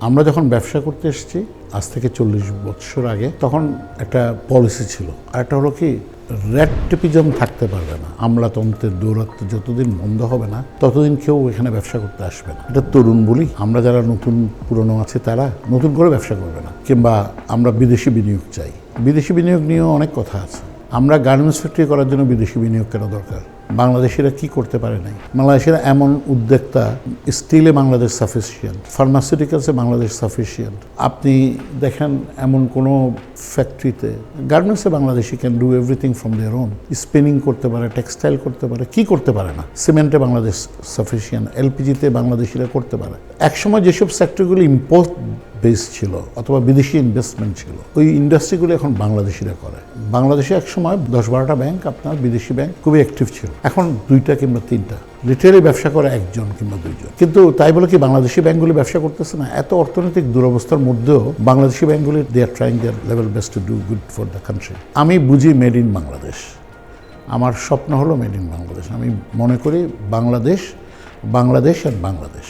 আমরা যখন ব্যবসা করতে এসেছি, আজ থেকে চল্লিশ বছর আগে, তখন একটা পলিসি ছিল। আর একটা হলো কি র্যাট টেপিজম থাকতে পারবে না। আমলাতন্ত্রের দৌরাত্ম যতদিন বন্ধ হবে না, ততদিন কেউ এখানে ব্যবসা করতে আসবে না। এটা তরুণ বলি। আমরা যারা নতুন, পুরনো আছে তারা নতুন করে ব্যবসা করবে না। কিংবা আমরা বিদেশি বিনিয়োগ চাই। বিদেশি বিনিয়োগ নিয়েও অনেক কথা আছে। আমরা গার্মেন্টস ফ্যাক্টরি করার জন্য বিদেশি বিনিয়োগ কেন দরকার। বাংলাদেশিরা কি করতে পারে নাই? বাংলাদেশের এমন উদ্যোক্তা স্টিলে বাংলাদেশ সাফিসিয়েন্ট ফার্মাসিউটিক্যালসে বাংলাদেশ সাফিসিয়েন্ট আপনি দেখেন এমন কোনো ফ্যাক্টরিতে গার্মেন্টসে Bangladeshi can do everything from their own spinning করতে পারে টেক্সটাইল করতে পারে, কি করতে পারে না? সিমেন্টে বাংলাদেশ সাফিসিয়েন্ট এলপিজিতে বাংলাদেশিরা করতে পারে। একসময় যেসব সেক্টরগুলি ইম্পোর্ট বেস ছিল অথবা বিদেশি ইনভেস্টমেন্ট ছিল। ওই ইন্ডাস্ট্রিগুলো এখন বাংলাদেশিরা করে। বাংলাদেশে একসময় দশ বারোটা ব্যাংক আপনার বিদেশি ব্যাংক খুবই অ্যাক্টিভ ছিল। এখন দুইটা কিংবা তিনটা। রিটেলে ব্যবসা করে একজন কিংবা দুইজন। কিন্তু তাই বলে কি বাংলাদেশি ব্যাংকগুলি ব্যবসা করতেছে না? এত অর্থনৈতিক দুরবস্থার মধ্যেও বাংলাদেশি ব্যাংকগুলি they are trying their level best to do good for the country আমি বুঝি মেড ইন বাংলাদেশ। আমার স্বপ্ন হলো মেড ইন বাংলাদেশ। আমি মনে করি বাংলাদেশ বাংলাদেশ আর বাংলাদেশ।